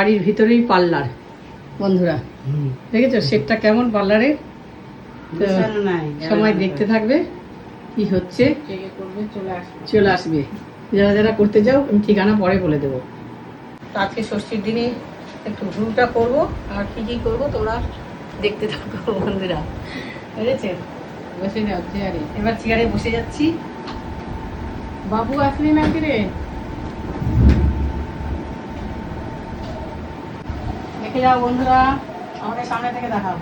বাড়ির ভিতরেই পার্লার। বন্ধুরা দেখেছ? সেটটা কেমন পার্লারের তো সময় দেখতে থাকবে কি হচ্ছে। চলে আসবে। যারা যারা করতে যাও আমি ঠিকানা পরে বলে দেবো। আজকে ষষ্ঠীর দিনে একটু ঘুরটা করব আর কি কি করব তোমরা দেখতে থাকো বন্ধুরা। বুঝেছে? বসে যাও চেয়ারে। এবার চেয়ারে বসে যাচ্ছি। বাবু আসলি না কি রে? দেখে যাও বন্ধুরা আমাদের সামনে থেকে দেখাও।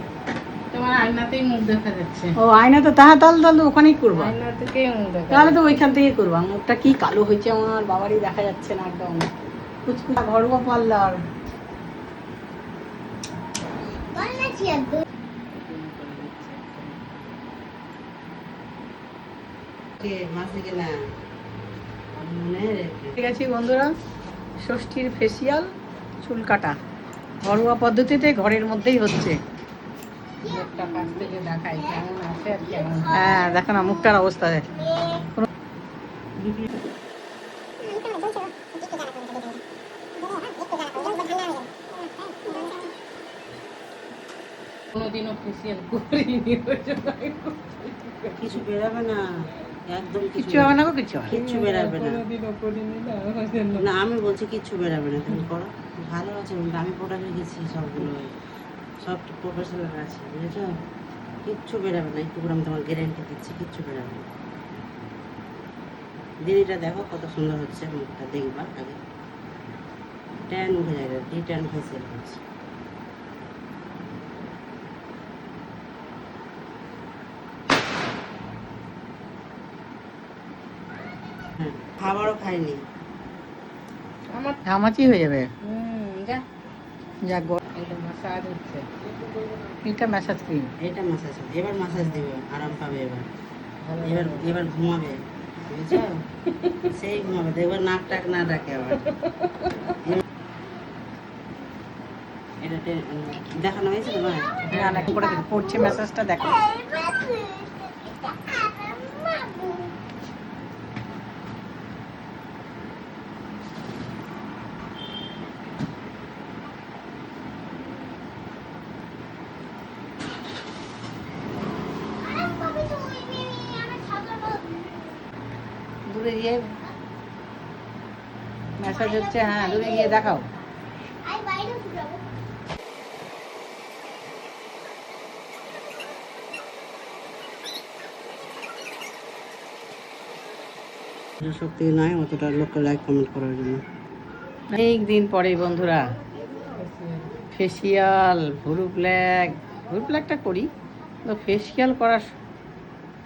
তোমার আয়নাতেই মুখ দেখা যাচ্ছে। ও আয়না তো তাহা তাহলে তাহলে ওখানেই করব। আয়না থেকেই মুখ দেখা তাহলে তো ওইখান থেকেই করব। মুখটা কি কালো হয়েছে আমার বাবারই দেখা যাচ্ছে না একদম। কুচকুচা ঘরোয়া পার্লার ঠিক আছে বন্ধুরা ষষ্ঠীর ফেসিয়াল চুল কাটা। ঘরোয়া পদ্ধতিতে ঘরের মধ্যেই হচ্ছে। কাছ হ্যাঁ দেখো না মুখটার অবস্থা দেখ। কোনোদিনও ফেসিয়াল করিনি। আমি কিছু বেরাবে না একদম কিচ্ছু হবে না বেরাবে না আমি বলছি কিচ্ছু বেরাবে না তুমি করো। ভালো আছে আমি প্রোডাক্ট গেছি সবগুলো। সব প্রফেশনাল আছে বুঝেছ? কিচ্ছু বেরাবে না একটু করে আমি তোমার গ্যারেন্টি দিচ্ছি কিচ্ছু বেরাবে না। দিদিটা দেখো কত সুন্দর হচ্ছে মুখটা দেখবা আগে। ট্যান উঠে যায় ডি ট্যান ফেসিয়াল হ্যাঁ খাবারও খাইনি। আমার ঘামাচি হয়ে যাবে। যাক গো, এটা মাসাজ হচ্ছে। এটা ম্যাসাজ ক্রিম এটা মাসাজ এবার মাসাজ দিবে আরাম পাবে এবার। এবার এবার ঘুমাবে বুঝছ? সেই ঘুমাবে এবার নাক টাক না ডাকে আবার। এটা দেখানো হয়েছে তোমার? না না করে পড়ছে ম্যাসাজটা দেখো। দূরে গিয়ে ম্যাসাজ হচ্ছে হ্যাঁ দূরে গিয়ে দেখাও। শক্তি নয় অতটা লোককে লাইক কমেন্ট করার জন্য। অনেক দিন পরে বন্ধুরা ফেসিয়াল ভুরু প্ল্যাক ভুরু প্ল্যাকটা করি তো ফেসিয়াল করার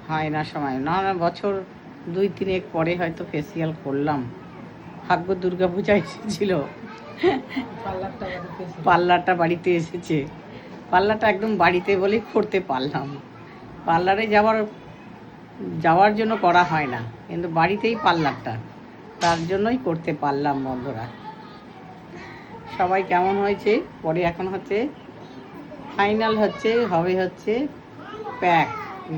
হয় না সময় না না বছর দুই তিনেক পরে হয়তো ফেসিয়াল করলাম। ভাগ্য দুর্গা পূজা এসেছিল। পার্লারটা বাড়িতে এসেছে। পার্লারটা একদম বাড়িতে বলেই করতে পারলাম। পার্লারে যাওয়ার যাওয়ার জন্য করা হয় না। কিন্তু বাড়িতেই পার্লারটা তার জন্যই করতে পারলাম বন্ধুরা। সবাই কেমন হয়েছে? পরে এখন হচ্ছে ফাইনাল হচ্ছে হবে হচ্ছে প্যাক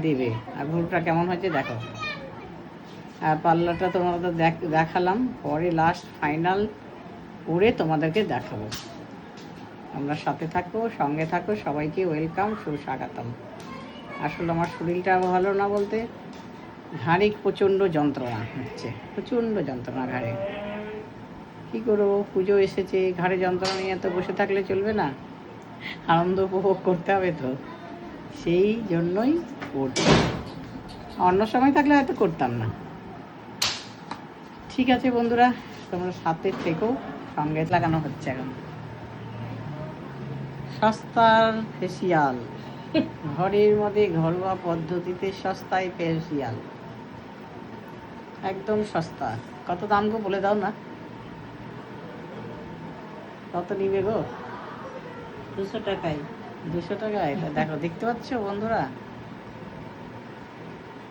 দেবে। আর ভুলটা কেমন হয়েছে দেখো। আর পার্লারটা তোমাদের দেখ- দেখালাম। পরে লাস্ট ফাইনাল করে তোমাদেরকে দেখাবো। আমরা সাথে থাকো, সঙ্গে থাকো, সবাইকে ওয়েলকাম সুস্বাগতম। আসলে আমার শরীরটা ভালো না বলতে, ঘাড়ে প্রচণ্ড যন্ত্রণা হচ্ছে, প্রচণ্ড যন্ত্রণা ঘাড়ে। কী করব? পুজো এসেছে, ঘাড়ে যন্ত্রণা নিয়ে তো বসে থাকলে চলবে না? আনন্দ উপভোগ করতে হবে তো। সেই জন্যই করছি। অন্য সময় থাকলে হয়তো করতাম না। ঠিক আছে বন্ধুরা, তোমরা সাথে থেকো, সঙ্গে লাগানো হচ্ছে এখন। সস্তার ফেসিয়াল। ঘরের মধ্যে ঘরোয়া পদ্ধতিতে সস্তায় ফেসিয়াল। একদম সস্তা। কত দাম গো বলে দাও না। কত নিবে গো? দুশো টাকায়। দুশো টাকায়? দেখো, দেখতে পাচ্ছ বন্ধুরা?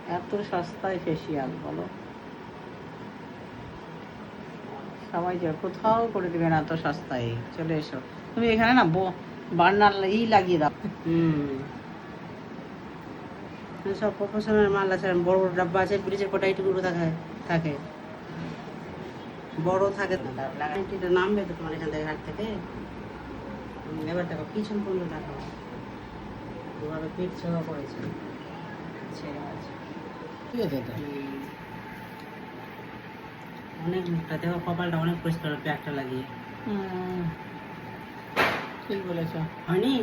এত সস্তায় ফেসিয়াল, বলো। সবাই যে কোথাও করে দিবে না তো সস্তায়। চলে এসো। তুমি এখানে না বার্নার ই লাগিয়ে দাও। হুম। সব প্রফেশনাল মাল আছে বড় বড় ডাব্বা আছে ব্রিজের কটা এইটুকু থাকে থাকে। বড় থাকে লাগাইটিটা নামবে তো তোমার এখান থেকে হাট থেকে। এবার দেখো পিছন পর্যন্ত দেখো। দুভাবে পিঠ ছেড়ে আছে। ঠিক আছে। অনেক দেখো কপালটা অনেক পরিষ্কার প্যাকটা লাগিয়ে। ঠিক বলেছ। হয়নি?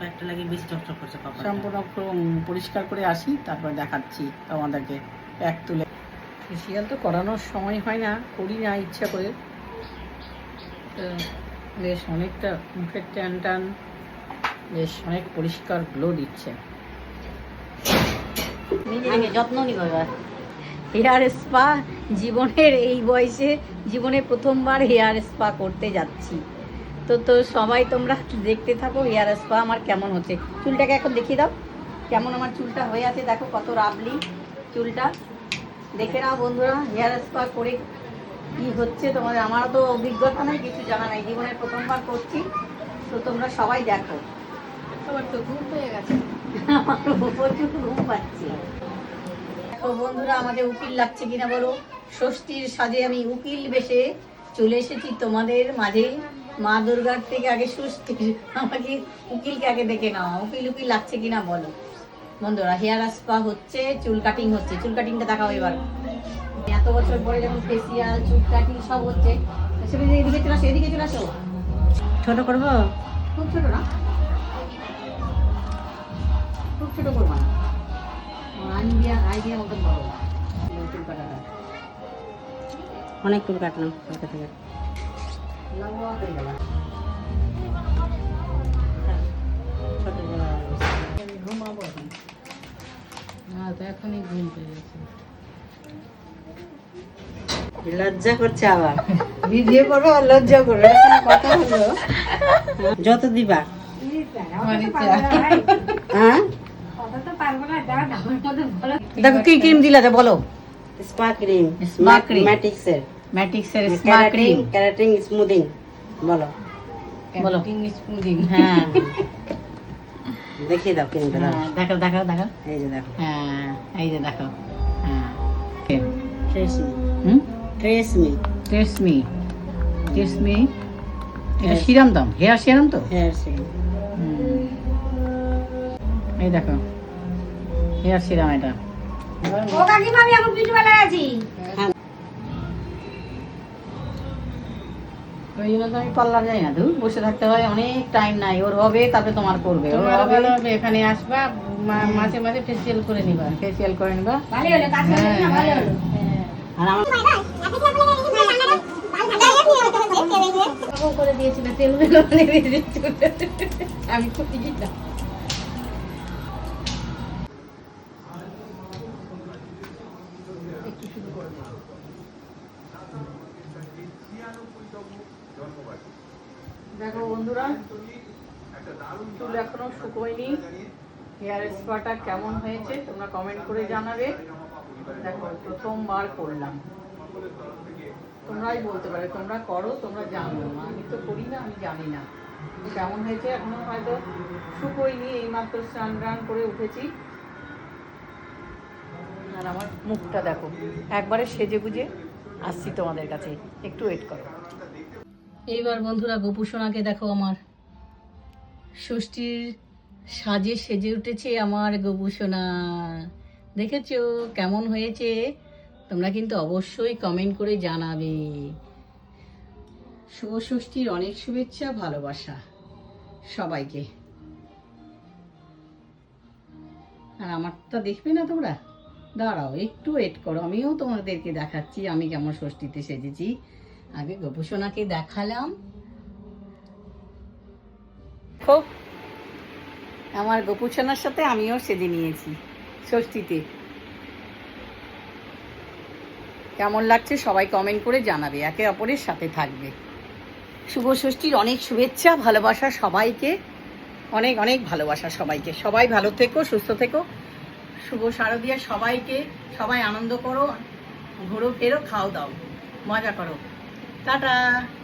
প্যাকটা লাগিয়ে বেশি চকচক করছে কপালটা। সম্পূর্ণ পরিষ্কার করে আসি তারপর দেখাচ্ছি তোমাদেরকে এক তুলে। ফেসিয়াল তো করানোর সময় হয় না করি না ইচ্ছা করে। বেশ অনেকটা মুখের টান টান বেশ অনেক পরিষ্কার গ্লো দিচ্ছে। যত্ন নিব এবার। হেয়ার স্পা জীবনের এই বয়সে জীবনে প্রথমবার হেয়ার স্পা করতে যাচ্ছি। তো তো সবাই তোমরা দেখতে থাকো হেয়ার স্পা আমার কেমন হচ্ছে। চুলটাকে এখন দেখিয়ে দাও। কেমন আমার চুলটা হয়ে আছে দেখো কত রাবলি চুলটা। দেখে নাও বন্ধুরা হেয়ার স্পা করে কি হচ্ছে তোমাদের? আমারও তো অভিজ্ঞতা নেই কিছু জানা নাই। জীবনে প্রথমবার করছি তো তোমরা সবাই দেখো। সবার তো ঘুম হয়ে গেছে। আমার প্রচুর ঘুম পাচ্ছে। দেখো বন্ধুরা আমাকে উকিল লাগছে কিনা বলো? ষষ্ঠীর সাজে আমি উকিল বেশে চলে এসেছি তোমাদের মাঝে। মা দুর্গার থেকে আগে ষষ্ঠীর আমাকে উকিলকে আগে দেখে নাও। উকিল উকিল লাগছে কিনা বলো? বন্ধুরা হেয়ার স্পা হচ্ছে চুল কাটিং হচ্ছে। চুল কাটিংটা দেখাও এবার। এত বছর পরে যখন ফেসিয়াল চুল কাটিং সব হচ্ছে। সেটা এদিকে চলে আসো এদিকে চলে আসো। ছোট করব? খুব ছোট না? খুব ছোট করব না। আইডিয়া আইডিয়া মতন চুল কাটাটা অনেক চুল কাটলাম কালকে থেকে। লম্বা হয়ে গেল। করা ঘুমাবো তো এখনই ঘুম পেয়ে গেছে। লজ্জা করছে আবার। ভিডিও আর লজ্জা এরকম কথা হলো। যত দিবা। হ্যাঁ? দেখো কি ক্রিম দিলা বলো। Spa cream Spa cream. ম্যাটিক্সের ম্যাটিক্সের স্পা ক্রিম ক্যারাটিং স্মুদিং বলো। বলো। স্পুডিং হ্যাঁ। দেখিয়ে দাও ক্রিমটা দাও দেখো দেখো দেখো এই যে দেখো। হ্যাঁ এই যে দেখো। হ্যাঁ Okay. ট্রেসমি হুম? TRESemme test me test me এটা সিরাম দাম। হেয়ার সিরাম তো? হেয়ার সিরাম হুম। এই দেখো। হেয়ার সিরাম এটা। ওই জন্য তো আমি যাই না ধুর বসে থাকতে হয় অনেক টাইম নাই ওর হবে তারপরে তোমার করবে তোমার ভালো হবে এখানে আসবা মাঝে মাঝে ফেসিয়াল করে নিবা। ফেসিয়াল করে নিবা। হ্যাঁ, আর আমার করে দিয়েছিল তেল বেলো আমি খুবই দেখো বন্ধুরা, চুল এখনও শুকোয়নি। হেয়ার স্পাটা কেমন হয়েছে তোমরা কমেন্ট করে জানাবে। দেখো, প্রথমবার করলাম। তোমরাই বলতে পারো, তোমরা করো, তোমরা জানো। আমি তো করি না, আমি জানি না। কেমন হয়েছে, এখনও হয়তো শুকোয়নি, এইমাত্র স্নান টান করে উঠেছি। আর আমার মুখটা দেখো, একবারে সেজে গুজে আসছি তোমাদের কাছে। একটু ওয়েট করো। এইবার বন্ধুরা গোপুসোনাকে দেখো আমার। ষষ্ঠীর সাজে সেজে উঠেছে আমার গোপুসোনা দেখেছ কেমন হয়েছে? তোমরা কিন্তু অবশ্যই কমেন্ট করে জানাবে। শুভ ষষ্ঠীর অনেক শুভেচ্ছা, ভালোবাসা সবাইকে। আর আমারটা দেখবে না তোমরা? দাঁড়াও, একটু ওয়েট করো। আমিও তোমাদেরকে দেখাচ্ছি আমি কেমন ষষ্ঠীতে সেজেছি। আগে গোপুসোনাকে দেখালাম। খুব। আমার গোপুসোনার সাথে আমিও সেজে নিয়েছি, ষষ্ঠীতে। কেমন লাগছে সবাই কমেন্ট করে জানাবে, একে অপরের সাথে থাকবে। শুভ ষষ্ঠীর অনেক শুভেচ্ছা, ভালোবাসা সবাইকে। অনেক অনেক ভালোবাসা সবাইকে। সবাই ভালো থেকো, সুস্থ থেকো। শুভ শারদীয়া সবাইকে। সবাই আনন্দ করো, ঘোরো, ফেরো খাও দাও মজা করো। 拜拜。